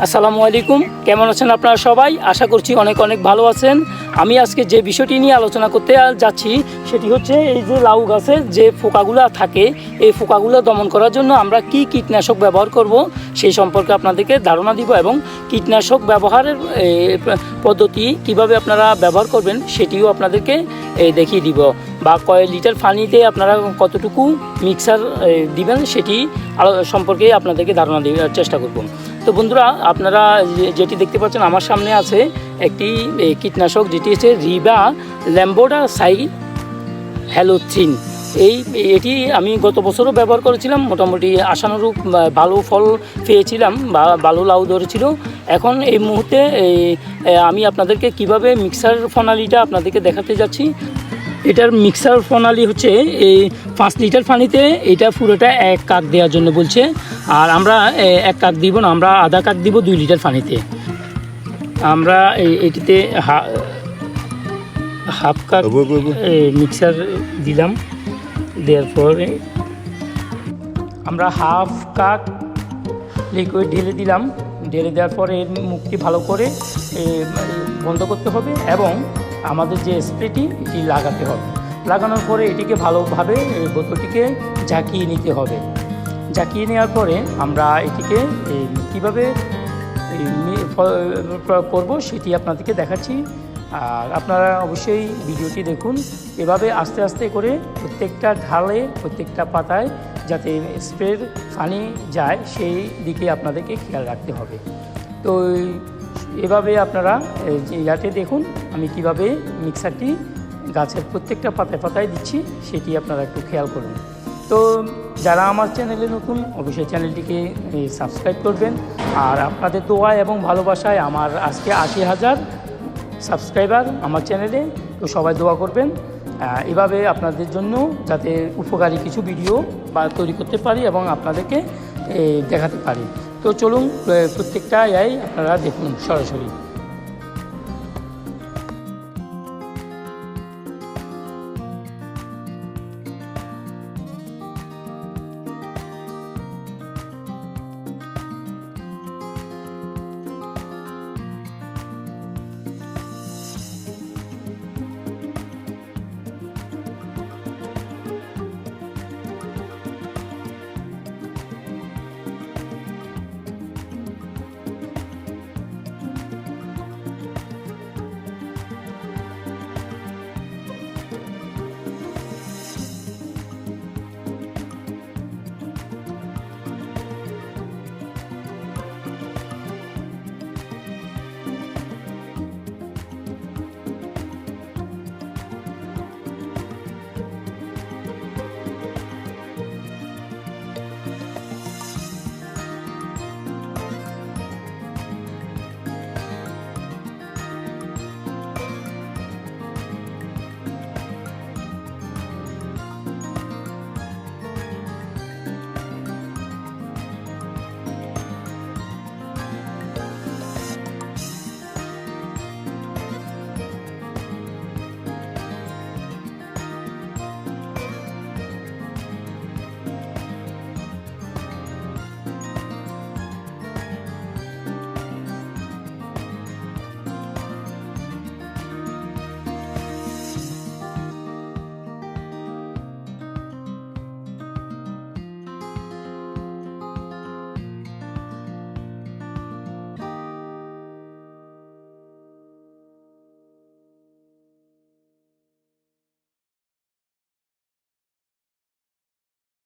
আসসালামু আলাইকুম। কেমন আছেন আপনারা সবাই? আশা করছি অনেক অনেক ভালো আছেন। আমি আজকে যে বিষয়টি নিয়ে আলোচনা করতে যাচ্ছি, সেটি হচ্ছে এই যে লাউ গাছের যে ফোকাগুলো থাকে, এই ফোকাগুলো দমন করার জন্য আমরা কি কীটনাশক ব্যবহার করব সেই সম্পর্কে আপনাদেরকে ধারণা দিব এবং কীটনাশক ব্যবহারের পদ্ধতি কীভাবে আপনারা ব্যবহার করবেন, সেটিও আপনাদেরকে দেখিয়ে দিব। বা কয় লিটার পানিতে আপনারা কতটুকু মিক্সার দিবেন, সেটি সম্পর্কে আপনাদেরকে ধারণা দেওয়ার চেষ্টা করব। তো বন্ধুরা, আপনারা যেটি দেখতে পাচ্ছেন আমার সামনে আছে একটি কীটনাশক, যেটি হচ্ছে রিবা ল্যাম্বোডা সাই হ্যালোথ্রিন এই, এটি আমি গত বছরও ব্যবহার করেছিলাম, মোটামুটি আশানুরূপ ভালো ফল পেয়েছিলাম, বা, ভালো লাউ ধরেছিল। এখন এই মুহূর্তে আমি আপনাদেরকে কীভাবে মিক্সার প্রণালীটা আপনাদেরকে দেখাতে যাচ্ছি, এটার মিক্সার প্রণালী হচ্ছে এই পাঁচ লিটার পানিতে এটা পুরোটা এক কাক দেওয়ার জন্য বলছে। আর আমরা এক কাক দিব না আমরা আধা কাক দিব দুই লিটার পানিতে। আমরা এই- এটিতে হাফ কাপ। মিক্সার দিলাম দেওয়ার পরে আমরা হাফ কাপ লিকুইড ঢেলে দিলাম। ঢেলে দেওয়ার পরে এর মুখটি ভালো করে বন্ধ করতে হবে এবং আমাদের যে স্প্রেটি এটি লাগাতে হবে। লাগানোর পরে এটিকে ভালোভাবে বোতলটিকে ঝাঁকিয়ে নিতে হবে। ঝাঁকিয়ে নেওয়ার পরে আমরা এটিকে কীভাবে প্রয়োগ করব সেটি আপনাদেরকে দেখাচ্ছি। আর আপনারা অবশ্যই ভিডিওটি দেখুন। এভাবে আস্তে আস্তে করে প্রত্যেকটা ঢালে, প্রত্যেকটা পাতায় যাতে স্প্রের পানি যায়, সেই দিকে আপনাদেরকে খেয়াল রাখতে হবে। তো এভাবে আপনারা ইয়াতে দেখুন আমি কীভাবে মিক্সারটি গাছের প্রত্যেকটা পাতায় পাতায় দিচ্ছি, সেটি আপনারা একটু খেয়াল করুন। তো যারা আমার চ্যানেলে নতুন, অবশ্যই চ্যানেলটিকে সাবস্ক্রাইব করবেন। আর আপনাদের দোয়া এবং ভালোবাসায় আমার আজকে আশি হাজার সাবস্ক্রাইবার আমার চ্যানেলে, তো সবাই দোয়া করবেন। এভাবে আপনাদের জন্য যাতে উপকারী কিছু ভিডিও বা তৈরি করতে পারি এবং আপনাদেরকে দেখাতে পারি। তো চলুন প্রত্যেকটা ইয়াই আপনারা দেখুন সরাসরি।